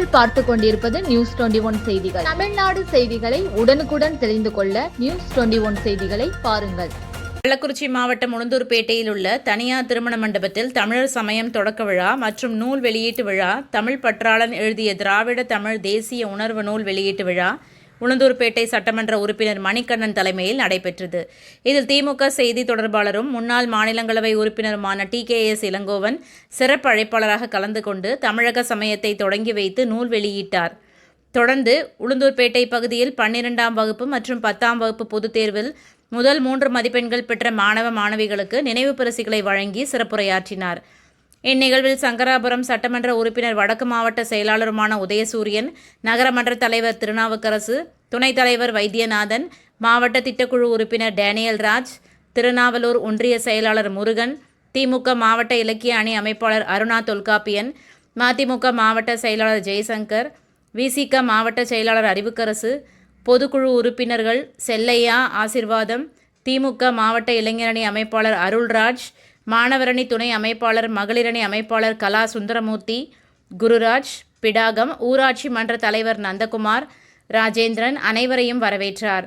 நீங்கள் பார்த்து கொண்டிருப்பது நியூஸ் டுவெண்டி ஒன் செய்திகள். தமிழ்நாடு செய்திகளை உடனுக்குடன் தெரிந்து கொள்ள நியூஸ் டுவெண்டி ஒன் செய்திகளை பாருங்கள். கள்ளக்குறிச்சி மாவட்டம் உளுந்தூர்பேட்டையில் உள்ள தனியார் திருமண மண்டபத்தில் தமிழர் சமயம் தொடக்க விழா மற்றும் நூல் வெளியீட்டு விழா தமிழ் பற்றாளன் எழுதிய திராவிட தமிழ் தேசிய உணர்வு நூல் வெளியீட்டு விழா உளுந்தூர்பேட்டை சட்டமன்ற உறுப்பினர் மணிகண்ணன் தலைமையில் நடைபெற்றது. இதில் திமுக செய்தி தொடர்பாளரும் முன்னாள் மாநிலங்களவை உறுப்பினருமான டி. கே. எஸ். இளங்கோவன் சிறப்பு அழைப்பாளராக கலந்து கொண்டு தமிழக சமயத்தை தொடங்கி வைத்து நூல் வெளியிட்டார். தொடர்ந்து உளுந்தூர்பேட்டை பகுதியில் பன்னிரெண்டாம் வகுப்பு மற்றும் பத்தாம் வகுப்பு பொதுத் தேர்வில் முதல் மூன்று மதிப்பெண்கள் பெற்ற மாணவ மாணவிகளுக்கு நினைவு பரிசுகளை வழங்கி சிறப்புரையாற்றினார். இந்நிகழ்வில் சங்கராபுரம் சட்டமன்ற உறுப்பினர் வடக்கு மாவட்ட செயலாளருமான உதயசூரியன் நகரமன்ற தலைவர் திருநாவுக்கரசு துணைத் தலைவர் வைத்தியநாதன் மாவட்ட திட்டக்குழு உறுப்பினர் டேனியல் ராஜ் திருநாவலூர் ஒன்றிய செயலாளர் முருகன் திமுக மாவட்ட இலக்கிய அணி அமைப்பாளர் அருணா தொல்காப்பியன் மதிமுக மாவட்ட செயலாளர் ஜெய்சங்கர் விசிக மாவட்ட செயலாளர் அறிவுக்கரசு பொதுக்குழு உறுப்பினர்கள் செல்லையா ஆசிர்வாதம் திமுக மாவட்ட இளைஞரணி அமைப்பாளர் அருள்ராஜ் மாணவரணி துணை அமைப்பாளர் மகளிரணி அமைப்பாளர் கலா சுந்தரமூர்த்தி குருராஜ் பிடாகம் ஊராட்சி மன்ற தலைவர் நந்தகுமார் ராஜேந்திரன் அனைவரையும் வரவேற்றார்.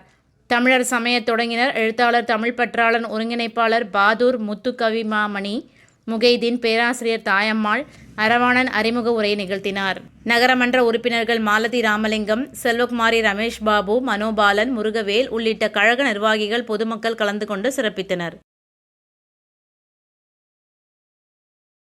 தமிழர் சமய தொடங்கினர். எழுத்தாளர் தமிழ் பற்றாளன் ஒருங்கிணைப்பாளர் பாதூர் முத்துக்கவிமாமணி முகைதீன் பேராசிரியர் தாயம்மாள் அரவாணன் அறிமுக உரை நிகழ்த்தினார். நகரமன்ற உறுப்பினர்கள் மாலதி ராமலிங்கம் செல்வகுமாரி ரமேஷ் பாபு மனோபாலன் முருகவேல் உள்ளிட்ட கழக நிர்வாகிகள் பொதுமக்கள் கலந்து கொண்டு சிறப்பித்தனர்.